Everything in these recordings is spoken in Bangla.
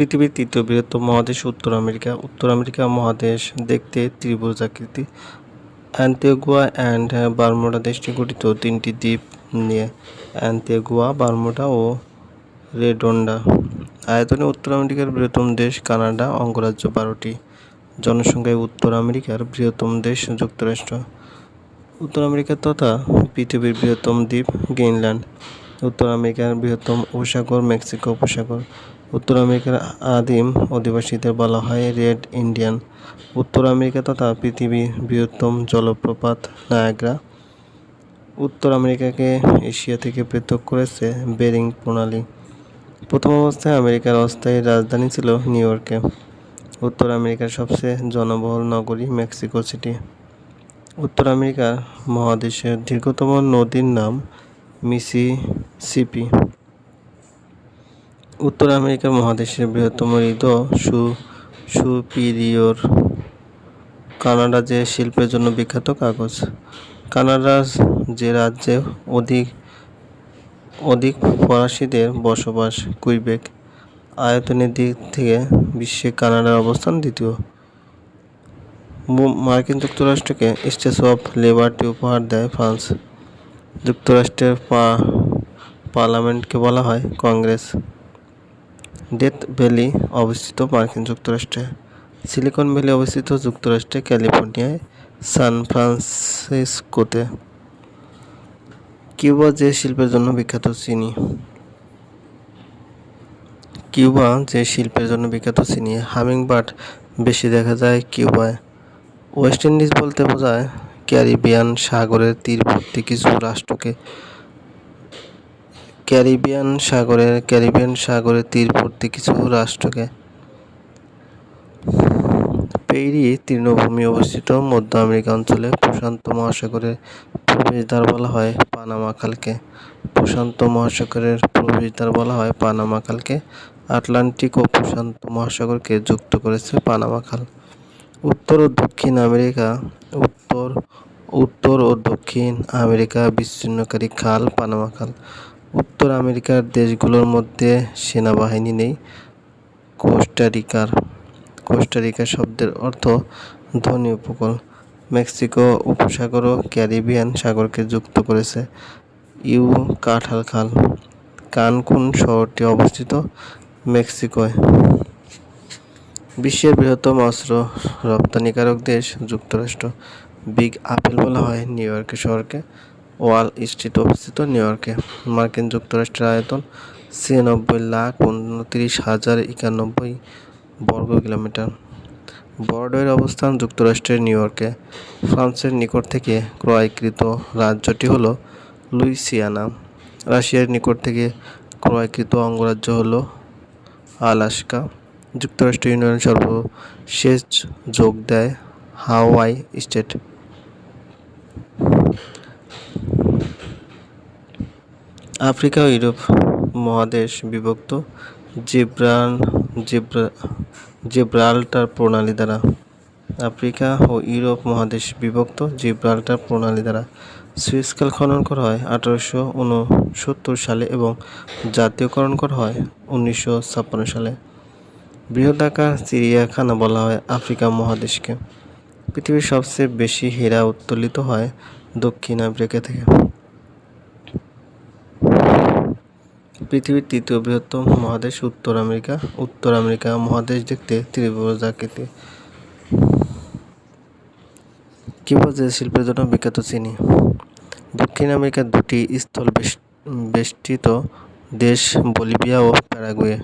পৃথিবীর তৃতীয় বৃহত্তম মহাদেশ উত্তর আমেরিকা। উত্তর আমেরিকা মহাদেশ দেখতে ত্রিভুজ আকৃতি। অ্যান্টিগুয়া অ্যান্ড বারমুডা দেশটি গঠিত তিনটি দ্বীপ নিয়ে। অ্যান্টিগুয়া বারমুডা ও রেডন্ডা। আয়তনে উত্তর আমেরিকার বৃহত্তম দেশ কানাডা, অঙ্গরাজ্য বারোটি। জনসংখ্যায় উত্তর আমেরিকার বৃহত্তম দেশ যুক্তরাষ্ট্র। উত্তর আমেরিকা তথা পৃথিবীর বৃহত্তম দ্বীপ গ্রিনল্যান্ড। উত্তর আমেরিকার বৃহত্তম উপসাগর, মেক্সিকো উপসাগর। উত্তর আমেরিকার আদিম অধিবাসীদের বলা হয় রেড ইন্ডিয়ান। উত্তর আমেরিকা তথা পৃথিবীর বৃহত্তম জলপ্রপাত নায়াগ্রা উত্তর আমেরিকাকে এশিয়া থেকে পৃথক করেছে বেরিং প্রণালী। প্রথম অবস্থায় আমেরিকার অস্থায়ী রাজধানী ছিল নিউ ইয়র্কে। উত্তর আমেরিকার সবচেয়ে জনবহুল নগরী মেক্সিকো সিটি। উত্তর আমেরিকার মহাদেশের দীর্ঘতম নদীর নাম মিসিসিপি। উত্তর আমেরিকা মহাদেশের বৃহত্তম হ্রদ সু, সুপিরিয়র। কানাডা যে শিল্পের জন্য বিখ্যাত কাগজ। কানাডার যে রাজ্যে অধিক অধিক ফরাসিদের বসবাস, কুইবেক আয়তনের দিক থেকে বিশ্বে কানাডার অবস্থান দ্বিতীয়। মার্কিন যুক্তরাষ্ট্রকে স্ট্যাচু অফ লেবারটি উপহার দেয় ফ্রান্স। যুক্তরাষ্ট্রের পা, পার্লামেন্টকে বলা হয় কংগ্রেস। ডেথ ভ্যালি অবস্থিত মার্কিন যুক্তরাষ্ট্রে। সিলিকন ভ্যালি অবস্থিত যুক্তরাষ্ট্রে, ক্যালিফোর্নিয়ায়, সান ফ্রান্সিসকোতে। কিউবা যে শিল্পের জন্য বিখ্যাত চিনি। কিউবা যে শিল্পের জন্য বিখ্যাত চিনি। হামিংবার্ড বেশি দেখা যায় কিউবায়। ওয়েস্ট ইন্ডিজ বলতে বোঝায় ক্যারিবিয়ান সাগরের তীরবর্তী কিছু রাষ্ট্রকে। ক্যারিবিয়ান সাগরের ক্যারিবিয়ান সাগরের তীরবর্তী কিছু রাষ্ট্রকে পেইরি তৃণভূমি অবস্থিত মধ্য আমেরিকা অঞ্চলে প্রশান্ত মহাসাগরের প্রবেশদ্বার বলা হয় পানামা খালকে। প্রশান্ত মহাসাগরের প্রবেশদ্বার বলা হয় পানামা খালকে। আটলান্টিক ও প্রশান্ত মহাসাগরকে যুক্ত করেছে পানামা খাল। উত্তর ও দক্ষিণ আমেরিকা, উত্তর উত্তর ও দক্ষিণ আমেরিকা বিচ্ছিন্নকারী খাল পানামা খাল। উত্তর আমেরিকার দেশগুলোর মধ্যে সেনাবাহিনী নেই। কোস্টারিকার, কোস্টারিকা শব্দের অর্থ ধনী উপকূল। মেক্সিকো উপসাগর ও ক্যারিবিয়ান সাগরকে যুক্ত করেছে ইউ কাঠাল খাল। কানকুন শহরটি অবস্থিত মেক্সিকোয়। বিশ্বের বৃহত্তম অস্ত্র রপ্তানিকারক দেশ যুক্তরাষ্ট্র। বিগ আপেল বলা হয় নিউ ইয়র্কের শহরকে। ওয়াল স্ট্রিট অবস্থিত নিউ ইয়র্কে। মার্কিন যুক্তরাষ্ট্রের আয়তন ছিয়ানব্বই লাখ উনত্রিশ হাজার একানব্বই বর্গ কিলোমিটার। বর্ডের অবস্থান যুক্তরাষ্ট্রের নিউ ইয়র্কে। ফ্রান্সের নিকট থেকে ক্রয়কৃত রাজ্যটি হল লুইসিয়ানা। রাশিয়ার নিকট থেকে ক্রয়কৃত অঙ্গরাজ্য হল আলাস্কা। যুক্তরাষ্ট্র ইউনিয়ন সর্বশেষ যোগ দেয় হাওয়াই স্টেট। আফ্রিকা ও ইউরোপ মহাদেশ বিভক্ত জিব্রান, জিব্রা, জিব্রাল্টার প্রণালী দ্বারা। আফ্রিকা ও ইউরোপ মহাদেশ বিভক্ত জিব্রাল্টার প্রণালী দ্বারা। সুইসকাল খনন করা হয় আঠারোশো উনসত্তর সালে এবং জাতীয়করণ করা হয় উনিশশো ছাপ্পান্ন সালে। বৃহদাকার চিড়িয়াখানা বলা হয় আফ্রিকা মহাদেশকে। পৃথিবীর সবচেয়ে বেশি হীরা উত্তোলিত হয় দক্ষিণ আফ্রিকা থেকে। পৃথিবীর তৃতীয় বৃহত্তম মহাদেশ উত্তর আমেরিকা। উত্তর আমেরিকা মহাদেশ দেখতে ত্রিভুজ আকৃতি কিউবা শিল্পের জন্য বিখ্যাত চিনি? দক্ষিণ আমেরিকার দুটি স্থল বেষ্টিত দেশ বলিভিয়া ও প্যারাগুয়ে।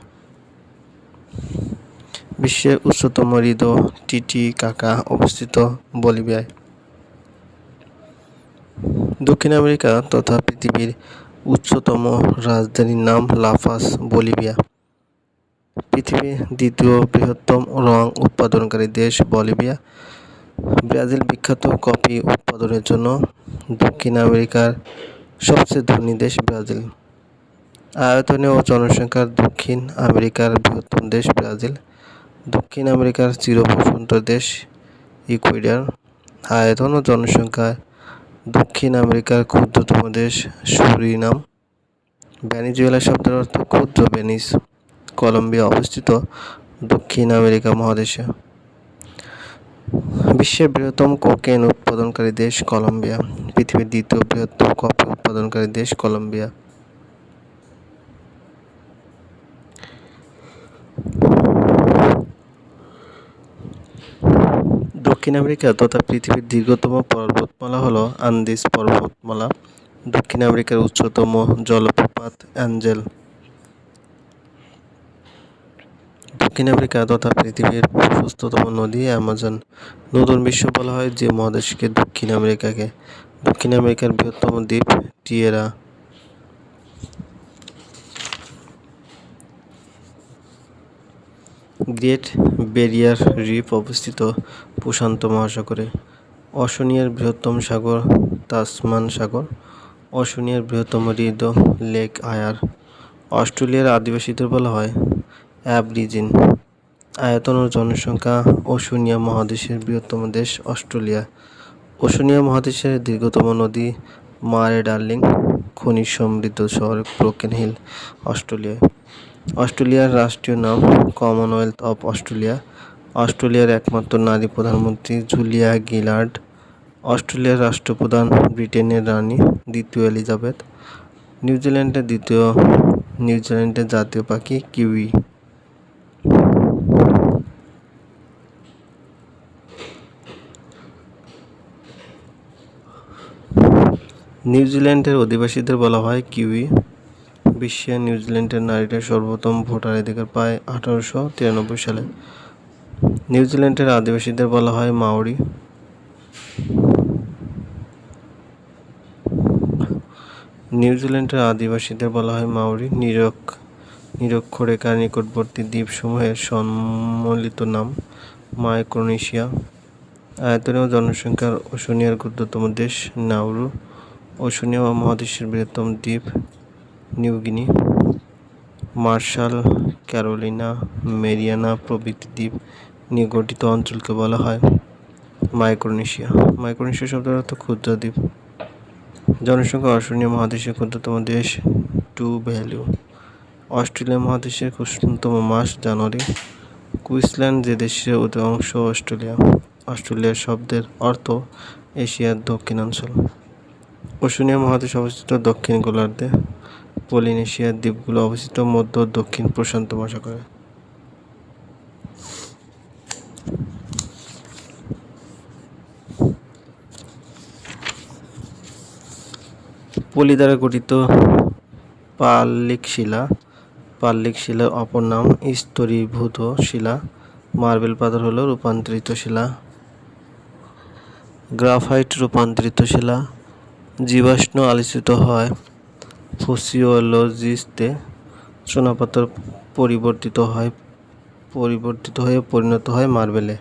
বিশ্বের উচ্চতম হ্রদ টিটিকাকা অবস্থিত বলিভিয়ায়। দক্ষিণ আমেরিকা তথা পৃথিবীর উচ্চতম রাজধানীর নাম লাফাস, বলিভিয়া। পৃথিবীর দ্বিতীয় বৃহত্তম রং উৎপাদনকারী দেশ বলিভিয়া। ব্রাজিল বিখ্যাত কফি উৎপাদনের জন্য দক্ষিণ আমেরিকার সবচেয়ে ধনী দেশ ব্রাজিল। আয়তনে ও জনসংখ্যার দক্ষিণ আমেরিকার বৃহত্তম দেশ ব্রাজিল। দক্ষিণ আমেরিকার চিরপ্রশান্ত দেশ ইকুয়েডর। আয়তন ও জনসংখ্যায় দক্ষিণ আমেরিকার ক্ষুদ্রতম দেশ সুরিনাম ভ্যানিজুয়েলা শব্দের অর্থ ক্ষুদ্র ভেনিস। কলম্বিয়া অবস্থিত দক্ষিণ আমেরিকা মহাদেশে। বিশ্বের বৃহত্তম কোকেন উৎপাদনকারী দেশ কলম্বিয়া। পৃথিবীর দ্বিতীয় বৃহত্তম কফি উৎপাদনকারী দেশ কলম্বিয়া। দক্ষিণ আমেরিকা তথা পৃথিবীর দীর্ঘতম পর্বতমালা হল আন্দিস পর্বতমালা। দক্ষিণ আমেরিকার উচ্চতম জলপ্রপাত অ্যাঞ্জেল। দক্ষিণ আমেরিকা তথা পৃথিবীর প্রশস্ততম নদী অ্যামাজন। নতুন বিশ্ব বলা হয় যে মহাদেশকে দক্ষিণ আমেরিকাকে। দক্ষিণ আমেরিকার বৃহত্তম দ্বীপ টিয়েরা। গ্রেট ব্যারিয়ার রিফ অবস্থিত প্রশান্ত মহাসাগরে, অশনিয়ার বৃহত্তম সাগর তাসমান সাগর, অশনিয়ার বৃহত্তম হ্রদ লেক আয়ার। অস্ট্রেলিয়ার আদিবাসীদের বলা হয় অ্যাবরিজিন। আয়তন ও জনসংখ্যা ওশনিয়া মহাদেশের বৃহত্তম দেশ অস্ট্রেলিয়া। ওশনিয়া মহাদেশের দীর্ঘতম নদী মারে ডার্লিং, খনিজ সমৃদ্ধ শহর ব্রোকেন হিল অস্ট্রেলিয়া অস্ট্রেলিয়ার রাষ্ট্রীয় নাম কমনওয়েলথ অফ অস্ট্রেলিয়া। অস্ট্রেলিয়ার একমাত্র নারী প্রধানমন্ত্রী জুলিয়া গিলার্ড। অস্ট্রেলিয়ার রাষ্ট্রপ্রধান ব্রিটেনের রানী, দ্বিতীয় এলিজাবেথ। নিউজিল্যান্ডের দ্বিতীয়, নিউজিল্যান্ডের জাতীয় পাখি কিউই। নিউজিল্যান্ডের অধিবাসীদের বলা হয় কিউই। বিশ্বে নিউজিল্যান্ডের নারীরা সর্বপ্রথম ভোটাধিকার পায় আঠারোশো তিরানব্বই সালে। নিউজিল্যান্ডের আদিবাসীদের বলা হয় মাওরি। নিউজিল্যান্ডের আদিবাসীদের বলা হয় মাওরি। নিরক, নিরক্ষরেখার নিকটবর্তী দ্বীপসমূহের সম্মিলিত নাম মাইক্রোনেশিয়া। আয়তনে ও জনসংখ্যার ওশনিয়ার ক্ষুদ্রতম দেশ নাউরু ওশনিয়া মহাদেশের বৃহত্তম দ্বীপ। নিউগিনি মার্শাল ক্যারোলিনা, মেরিয়ানা প্রভৃতি দ্বীপ নিয়ে গঠিত অঞ্চলকে বলা হয় মাইক্রোনেশিয়া। মাইক্রোনেশিয়া শব্দের অর্থ ক্ষুদ্র দ্বীপ। জনসংখ্যা অস্ট্রেলিয়া মহাদেশের ক্ষুদ্রতম দেশ টু ভ্যালু। অস্ট্রেলিয়া মহাদেশের ক্ষুদ্রতম মাস জানুয়ারি। কুইন্সল্যান্ড যে দেশের অংশ অস্ট্রেলিয়া। অস্ট্রেলিয়া শব্দের অর্থ এশিয়ার দক্ষিণাঞ্চল। ওশনিয়া মহাদেশ অবস্থিত দক্ষিণ গোলার্ধে। পলিনেশিয়ার দ্বীপগুলো অবস্থিত মধ্য, দক্ষিণ, প্রশান্ত মহাসাগরে। পলি দ্বারা গঠিত পাল্লিক শিলা পাল্লিক শিলার অপর নাম স্তরীভূত শিলা। মার্বেল পাথর হলো রূপান্তরিত শিলা। গ্রাফাইট রূপান্তরিত শিলা। জীবাশ্ম আলোচিত হয় ফসিওলজিস্টে চুনাপাথর পরিবর্তিত হয়, পরিবর্তিত হয়ে পরিণত হয় মার্বেলে।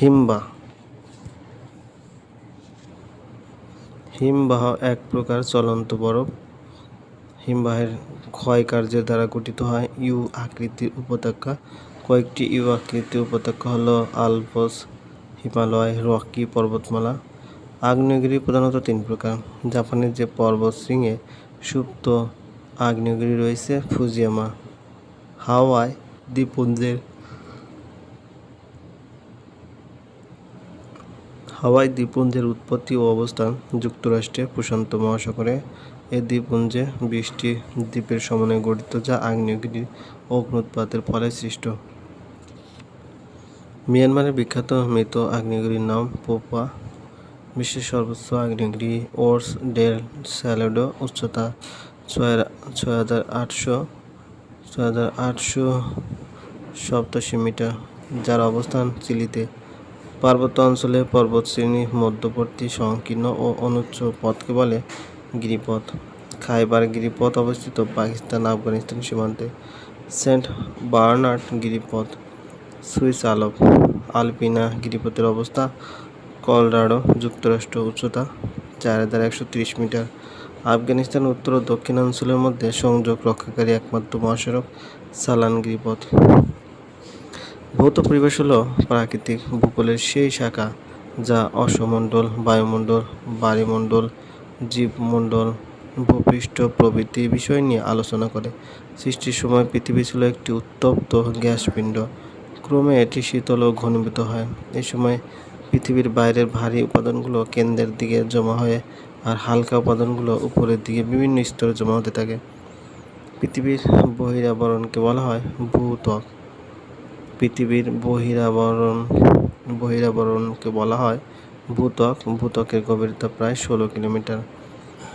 হিমবা। হিমবাহ এক প্রকার চলন্ত বরফ। হিমবাহের ক্ষয় কার্যের দ্বারা গঠিত হয়। ইউ আকৃতির উপত্যকা। কয়েকটি ইউ আকৃতির উপত্যকা হলো আলপস, হিমালয়, রকি পর্বতমালা। আগ্নেয়গিরি প্রধানত তিন প্রকার। জাপানের যে পর্বত শৃঙ্গে সুপ্ত আগ্নেয়গিরি রয়েছে, ফুজিয়ামা। হাওয়াই দ্বীপপুঞ্জের হাওয়াই দ্বীপপুঞ্জের উৎপত্তি ও অবস্থান যুক্তরাষ্ট্রে প্রশান্ত মহাসাগরে। এই দ্বীপপুঞ্জে বৃষ্টি দ্বীপের সমন্বয়ে গঠিত, যা আগ্নেয়গিরি অগ্নুৎপাতের ফলে সৃষ্ট। মিয়ানমারের বিখ্যাত মৃত আগ্নেয়গিরির নাম পোপা বিশ্বের সর্বোচ্চ আগ্নেয়গিরি ওর্স ডেল স্যালোডো উচ্চতা ছয় ছয় হাজার আটশো ছয় হাজার আটশো সপ্তাশি মিটার, যার অবস্থান চিলিতে। পার্বত্য অঞ্চলে পর্বতশ্রেণী মধ্যবর্তী, সংকীর্ণ ও অনুচ্চ পথকে বলে গিরিপথ। খাইবার গিরিপথ অবস্থিত পাকিস্তান, আফগানিস্তান সীমান্তে। সেন্ট বার্নার্ড গিরিপথ, সুইস আলপ, আলপিনা গিরিপথের অবস্থা কলরাডো, যুক্তরাষ্ট্র উচ্চতা চার হাজার একশো তিরিশ মিটার। আফগানিস্তান উত্তর ও দক্ষিণাঞ্চলের মধ্যে সংযোগ রক্ষাকারী একমাত্র মহাসড়ক সালান গিরিপথ ভৌত পরিবেশ হলো প্রাকৃতিক ভূগোলের সেই শাখা যা অসমণ্ডল বায়ুমণ্ডল বায়ুমণ্ডল জীবমণ্ডল ভূপৃষ্ঠ প্রভৃতি বিষয় নিয়ে আলোচনা করে। সৃষ্টির সময় পৃথিবী ছিল একটি উত্তপ্ত গ্যাসপিণ্ড। ক্রমে এটি শীতল ও ঘনীভূত হয়। এ সময় পৃথিবীর বাইরের ভারী উপাদানগুলো কেন্দ্রের দিকে জমা হয়ে আর হালকা উপাদানগুলো উপরের দিকে বিভিন্ন স্তরে জমা হতে থাকে। পৃথিবীর বহিরাবরণকে বলা হয়? ভূত্বক। পৃথিবীর বহিরাবরণ বহিরাবরণকে বলা হয়? ভূত্বক। ভূত্বকের গভীরতা প্রায় ষোলো কিলোমিটার।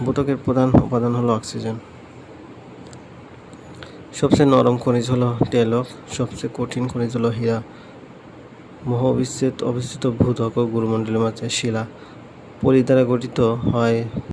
ভূত্বকের প্রধান উপাদান হলো অক্সিজেন। সবচেয়ে নরম খনিজ হলো টেলক সবচেয়ে কঠিন খনিজ হলো হীরা। মহাবিশ্বের অবস্থিত ভূত্বক গুরুমণ্ডলের মাঝে শিলা পলি দ্বারা গঠিত হয়।